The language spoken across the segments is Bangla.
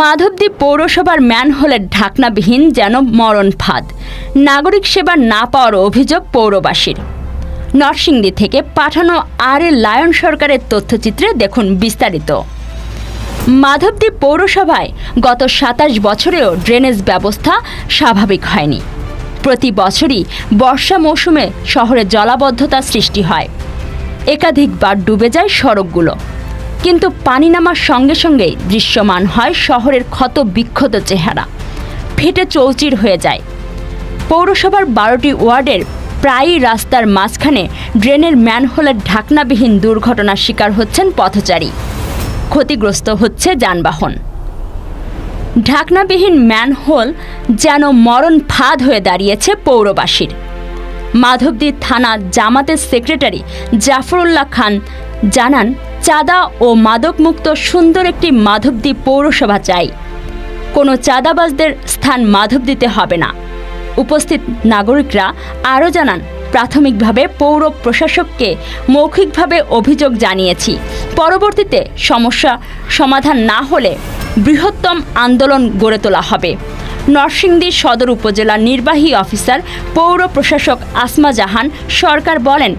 মাধবদ্বীপ পৌরসভার ম্যানহোলের ঢাকনাবিহীন যেন মরণ ফাঁদ। নাগরিক সেবা না পাওয়ার অভিযোগ পৌরবাসীর। নরসিংদী থেকে পাঠানো আর এ লায়ন সরকারের তথ্যচিত্রে দেখুন বিস্তারিত। মাধবদ্বীপ পৌরসভায় গত সাতাশ বছরেও ড্রেনেজ ব্যবস্থা স্বাভাবিক হয়নি। প্রতি বছরই বর্ষা মৌসুমে শহরে জলাবদ্ধতা সৃষ্টি হয়। একাধিকবার ডুবে যায় সড়কগুলো। কিন্তু পানি নামার সঙ্গে সঙ্গেই দৃশ্যমান হয় শহরের ক্ষত বিক্ষত চেহারা। ফেটে চৌচির হয়ে যায়। পৌরসভার বারোটি ওয়ার্ডের প্রায়ই রাস্তার মাঝখানে ড্রেনের ম্যানহোলের ঢাকনাবিহীন দুর্ঘটনার শিকার হচ্ছেন পথচারী। ক্ষতিগ্রস্ত হচ্ছে যানবাহন। ঢাকনাবিহীন ম্যানহোল যেন মরণ ফাঁদ হয়ে দাঁড়িয়েছে পৌরবাসীর। মাধবদী থানা জামাতের সেক্রেটারি জাফরুল্লাহ খান জানান চাঁদা ও মাদকমুক্ত সুন্দর একটি মাধবদী পৌরসভা চাই। কোনো চাঁদাবাজদের স্থান মাধবদীতে হবে না। উপস্থিত নাগরিকরা আরও জানান, প্রাথমিকভাবে পৌর প্রশাসককে মৌখিকভাবে অভিযোগ জানিয়েছি। পরবর্তীতে সমস্যা সমাধান না হলে বৃহত্তম আন্দোলন গড়ে তোলা হবে। নরসিংদী সদর উপজেলা নির্বাহী অফিসার, পৌর প্রশাসক আসমা জাহান সরকার বলেন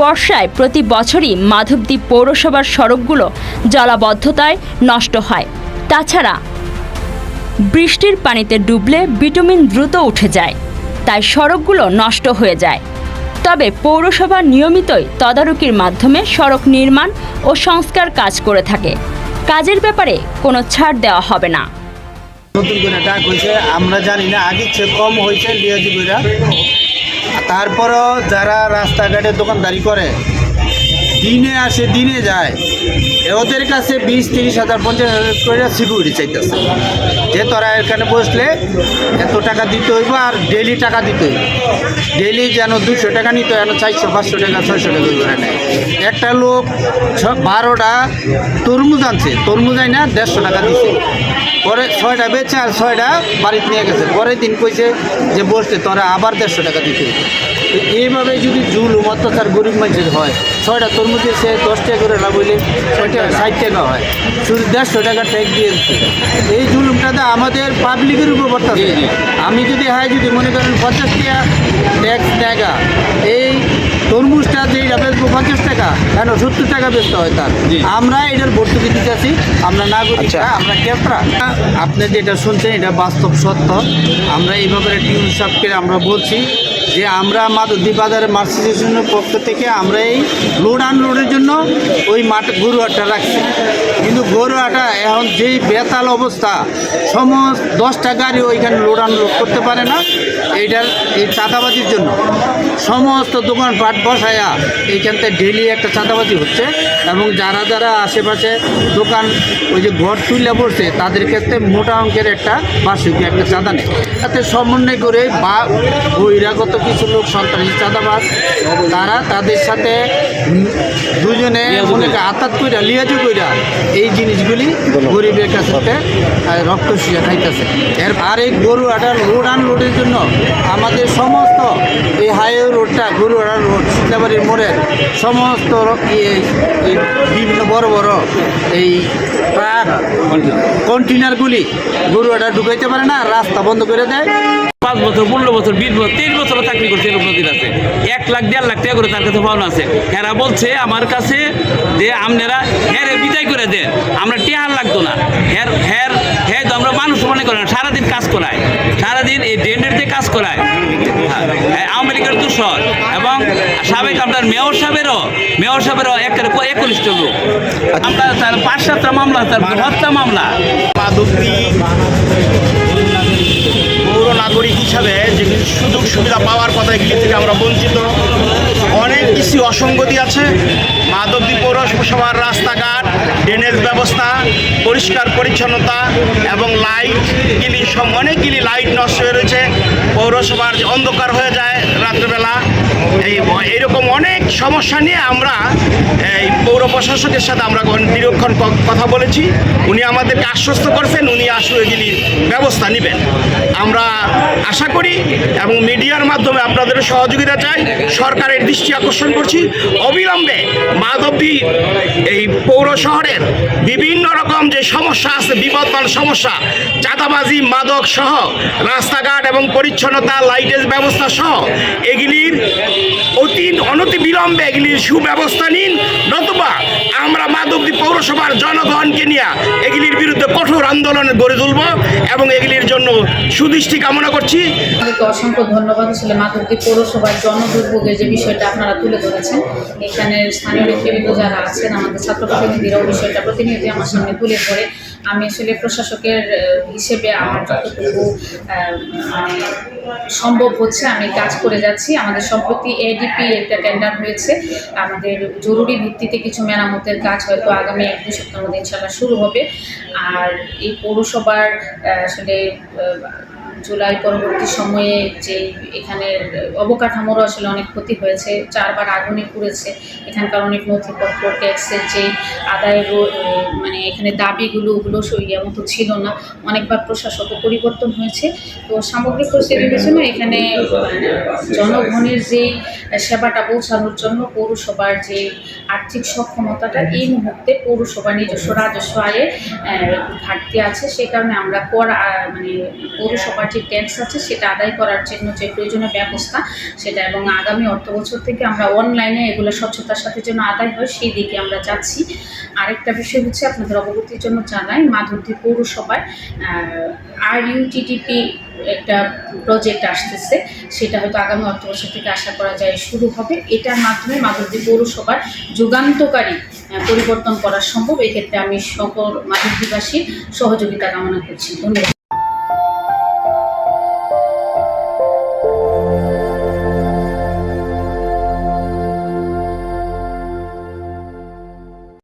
বর্ষায় প্রতি বছরই মাধবদ্বীপ পৌরসভার সড়কগুলো জলাবদ্ধতায় নষ্ট হয়। তাছাড়া বৃষ্টির পানিতে ডুবলে ভিটামিন দ্রুত উঠে যায়, তাই সড়কগুলো নষ্ট হয়ে যায়। তবে পৌরসভা নিয়মিতই তদারকির মাধ্যমে সড়ক নির্মাণ ও সংস্কার কাজ করে থাকে। কাজের ব্যাপারে কোনো ছাড় দেওয়া হবে না। নতুন করে ডাক হয়েছে, আমরা জানি না চেয়ে কম হয়েছে তারপরও যারা রাস্তাঘাটে দোকানদারি করে, দিনে আসে, দিনে যায় ওদের কাছে বিশ, তিরিশ হাজার, পঞ্চাশ হাজার করে সিকিউরিটি চাইতেছে। যে তোরা এখানে বসলে এত টাকা দিতে হইব আর ডেলি টাকা দিতে হইব। ডেলি যেন দুশো টাকা নিতে যেন চারশো, পাঁচশো টাকা, ছয়শো টাকা করে নেয়। একটা লোক বারোটা তরমুজ আনছে। তরমুজ আই না দেড়শো টাকা দিছে। পরে ছয়টা বেচে আর ছয়টা বাড়িতে নিয়ে গেছে। পরের দিন কইছে যে বসতে তোরা আবার দেড়শো টাকা দিতে। তো এইভাবে যদি জুলুম অত্যাচার গরিব মানুষের হয় ছয়টা তরমুজে সে দশ টাকা করে লাভ হইলে ছয়টা ষাট টাকা হয়। শুধু দেড়শো টাকা ট্যাগ দিয়ে দিচ্ছে। এই জুলুমটাতে আমাদের পাবলিকের উপর পড়তেছে আমি যদি হয় যদি মনে করেন পঞ্চাশ টাকা ট্যাক্স টাকা এই তরমুজটা যে এটা বেচবো পঞ্চাশ টাকা কেন সত্তর টাকা বেচতে হয় তার? আমরা এটার ভর্তুকি দিতে আছি আমরা নাগরিকরা আমরা ক্রেতা। আপনি যেটা শুনছেন এটা বাস্তব সত্য। আমরা এই ব্যাপারে টিউন সাহেবকে আমরা বলছি যে আমরা মাদুদ্দি বাজারের মার্সিসেশনের পক্ষ থেকে আমরা এই লোড আনলোডের জন্য ওই মাঠ গরুহাটটা রাখছি। কিন্তু গরু গরুহাটা এখন যেই বেতাল অবস্থা, সমস্ত দশটা গাড়ি ওইখানে লোড আনলোড করতে পারে না, এইটার এই চাঁদাবাজির জন্য। সমস্ত দোকান দোকানপাট বসায়া এইখানতে ডেলি একটা চাঁদাবাজি হচ্ছে এবং যারা যারা আশেপাশে দোকান, ওই যে ঘর তুলে পড়ছে তাদের ক্ষেত্রে মোটা অঙ্কের একটা বার্ষিক একটা চাঁদা নেই তাতে সমন্বয় করে বা বহিরাগত কিছু লোক সন্ত্রাসী চাঁদাবাজ তারা তাদের সাথে দুজনে করেন আতাত কইরা লিয়াজু কইরা এই জিনিসগুলি গরিবের কাছে রক্ত শুয়ে খাইতেছে। এর আর এই গরু আটার লোড আনলোডের জন্য আমাদের সমস্ত এই হাইওয়ে রোডটা গরু আটার রোড সীতাবাড়ির মোড়ের সমস্ত বিভিন্ন বড় বড় এই ট্রাক কন্টেনারগুলি গরু আটা ঢুকাইতে পারে না রাস্তা বন্ধ করে দেয়। পাঁচ বছর পনেরো বছর বিশ বছর তিরিশ বছর চাকরি করছে এরকম নদীর আছে। এক লাখ দেড় লাখ টাকা করে তার কাছে পাওনা আছে। এরা বলছে আমার কাছে যে আপনারা হ্যারে বিদায় করে দেন আমরা টেহার লাগতো না। হ্যার হ্যার হ্যাঁ তো আমরা মানুষ মনে করেন না, সারাদিন কাজ করায়। সারাদিন এই ড্রেনের দিয়ে কাজ করায়। হ্যাঁ, আওয়ামী লীগের দূষণ এবং সাবেক আপনার মেয়র সাহেবেরও মেয়র সাহেবেরও একের একনিষ্ঠ লোক। আমরা তার পাঁচ সাতটা মামলা তার হত্যা মামলা। নাগরিক হিসাবে যে সুযোগ সুবিধা পাওয়ার কথা এগুলি থেকে আমরা বঞ্চিত। অনেক কিছু অসঙ্গতি আছে। মাধবদী পৌরসভার রাস্তাঘাট, ড্রেনেজ ব্যবস্থা, পরিষ্কার পরিচ্ছন্নতা এবং লাইট গিলি অনেকগুলি লাইট নষ্ট হয়ে রয়েছে। পৌরসভার অন্ধকার হয়ে যায় রাত্রেবেলা। এই এইরকম অনেক সমস্যা নিয়ে আমরা, এই পৌর প্রশাসকের সাথে আমরা নিরীক্ষণ কথা বলেছি। উনি আমাদেরকে আশ্বস্ত করছেন, উনি আসলে এগুলি ব্যবস্থা নেবেন। আমরা আশা করি এবং মিডিয়ার মাধ্যমে আপনাদের সহযোগিতা চাই। সরকারের দৃষ্টি আকর্ষণ করছি। অবিলম্বে মাধবদী এই পৌর শহরের বিভিন্ন রকম যে সমস্যা আছে বিপদমান সমস্যা, চাঁদাবাজি, মাদক সহ, রাস্তাঘাট এবং পরিচ্ছন্নতা, লাইটের ব্যবস্থা সহ, এগুলির অতি অনতি বিলম্বে এগুলির সুব্যবস্থা নিন, নতুবা আমরা মাধবদী পৌরসভার জনগণকে নিয়ে এগুলির বিরুদ্ধে কঠোর আন্দোলন গড়ে তুলব এবং এগুলির জন্য সুদৃষ্টি কামনা করছি। অসংখ্য ধন্যবাদ। আসলে মাধবদী পৌরসভার জনদুর্ভোগের যে বিষয়টা আপনারা তুলে ধরেছেন, এখানে স্থানীয় নেতৃবৃন্দ যারা আছেন, আমাদের ছাত্র প্রতিনিধিরাও বিষয়টা প্রতিনিয়তই আমার সামনে তুলে ধরে। আমি আসলে প্রশাসকের হিসেবে আমার যতটুকু মানে সম্ভব হচ্ছে আমি কাজ করে যাচ্ছি। আমাদের সম্প্রতি এডিপি একটা টেন্ডার হয়েছে। আমাদের জরুরি ভিত্তিতে কিছু মেরামতের কাজ হয়তো আগামী এক দু সপ্তাহের মধ্যে ইনশাল্লাহ শুরু হবে। আর এই পৌরসভার আসলে জুলাই পরবর্তী সময়ে যে এখানে অবকাঠামোরও আসলে অনেক ক্ষতি হয়েছে, চারবার আগুনে পুড়েছে। এখানকার অনেক নথিপত্র, ট্যাক্সের যে আদায়ের মানে এখানে দাবিগুলো, ওগুলো সইয়া মতো ছিল না। অনেকবার প্রশাসকও পরিবর্তন হয়েছে। তো সামগ্রিক পরিস্থিতি বিবেচনা এখানে জনগণের যেই সেবাটা পৌঁছানোর জন্য পৌরসভার যে আর্থিক সক্ষমতাটা এই মুহূর্তে পৌরসভার নিজস্ব রাজস্ব আয়ে ঘাটতি আছে। সেই কারণে আমরা কর মানে পৌরসভার যে ট্যাক্স আছে সেটা আদায় করার জন্য যে প্রয়োজনীয় ব্যবস্থা, সেটা এবং আগামী অর্থ বছর থেকে আমরা অনলাইনে এগুলো স্বচ্ছতার সাথে যেন আদায় হয়, সেই দিকে আমরা যাচ্ছি। আরেকটা বিষয় হচ্ছে আপনাদের অবগতির জন্য জানাই, মাধবদী পৌরসভায় আর ইউটিটিপি একটা প্রজেক্ট আসতেছে, সেটা হয়তো আগামী অর্থবর্ষ থেকে আশা করা যায় শুরু হবে। এটার মাধ্যমে মাধবদী পৌরসভার যুগান্তকারী পরিবর্তন করা সম্ভব। এক্ষেত্রে আমি সকল মাধবদীবাসীর সহযোগিতা কামনা করছি। ধন্যবাদ।